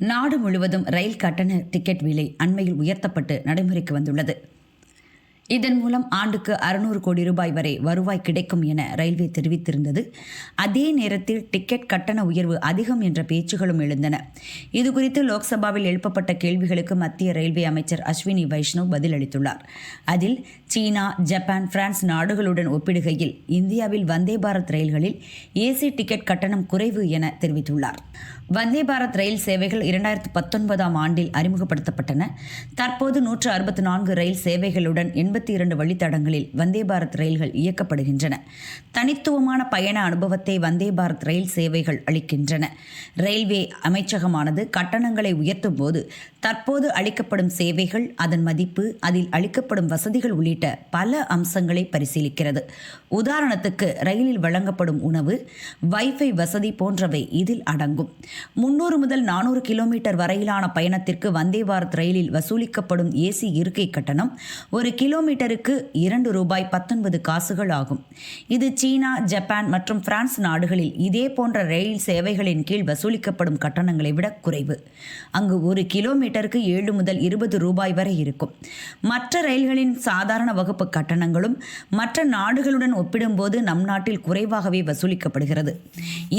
நாடு முழுவதும் ரயில் கட்டண டிக்கெட் விலை அண்மையில் உயர்த்தப்பட்டு நடைமுறைக்கு வந்துள்ளது. இதன் மூலம் ஆண்டுக்கு அறுநூறு கோடி ரூபாய் வரை வருவாய் கிடைக்கும் என ரயில்வே தெரிவித்திருந்தது. அதே நேரத்தில் டிக்கெட் கட்டண உயர்வு அதிகம் என்ற பேச்சுகளும் எழுந்தன. இதுகுறித்து லோக்சபாவில் எழுப்பப்பட்ட கேள்விகளுக்கு மத்திய ரயில்வே அமைச்சர் அஸ்வினி வைஷ்ணவ் பதிலளித்துள்ளார். அதில் சீனா ஜப்பான் பிரான்ஸ் நாடுகளுடன் ஒப்பிடுகையில் இந்தியாவில் வந்தே பாரத் ரயில்களில் ஏசி டிக்கெட் கட்டணம் குறைவு என தெரிவித்துள்ளார். வந்தே பாரத் ரயில் சேவைகள் இரண்டாயிரத்து பத்தொன்பதாம் ஆண்டில் அறிமுகப்படுத்தப்பட்டன. தற்போது நூற்று அறுபத்தி நான்கு ரயில் சேவைகளுடன் எண்பத்தி இரண்டு வழித்தடங்களில் வந்தே பாரத் ரயில்கள் இயக்கப்படுகின்றன. தனித்துவமான பயண அனுபவத்தை வந்தே பாரத் ரயில் சேவைகள் அளிக்கின்றன. ரயில்வே அமைச்சகமானது கட்டணங்களை உயர்த்தும் போது தற்போது அளிக்கப்படும் சேவைகள் அதன் மதிப்பு அதில் அளிக்கப்படும் வசதிகள் உள்ளிட்ட பல அம்சங்களை பரிசீலிக்கிறது. உதாரணத்துக்கு ரயிலில் வழங்கப்படும் உணவு வைஃபை வசதி போன்றவை இதில் அடங்கும். முன்னூறு முதல் நானூறு கிலோமீட்டர் வரையிலான பயணத்திற்கு வந்தே பாரத் ரயிலில் வசூலிக்கப்படும் ஏசி இருக்கை கட்டணம் ஒரு கிலோமீட்டர் கிலோமீட்டருக்கு இரண்டு ரூபாய் பத்தொன்பது காசுகள் ஆகும். இது சீனா ஜப்பான் மற்றும் பிரான்ஸ் நாடுகளில் இதே போன்ற ரயில் சேவைகளின் கீழ் வசூலிக்கப்படும் கட்டணங்களை விட குறைவு. அங்கு ஒரு கிலோமீட்டருக்கு ஏழு முதல் இருபது ரூபாய் வரை இருக்கும். மற்ற ரயில்களின் சாதாரண வகுப்பு கட்டணங்களும் மற்ற நாடுகளுடன் ஒப்பிடும்போது நம் நாட்டில் குறைவாகவே வசூலிக்கப்படுகிறது.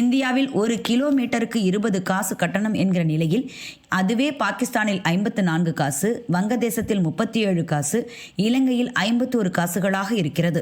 இந்தியாவில் ஒரு கிலோமீட்டருக்கு இருபது காசு கட்டணம் என்கிற நிலையில் அதுவே பாகிஸ்தானில் ஐம்பத்து நான்கு காசு வங்கதேசத்தில் முப்பத்தி ஏழு காசு இலங்கையில் ஐம்பத்தோரு காசுகளாக இருக்கிறது.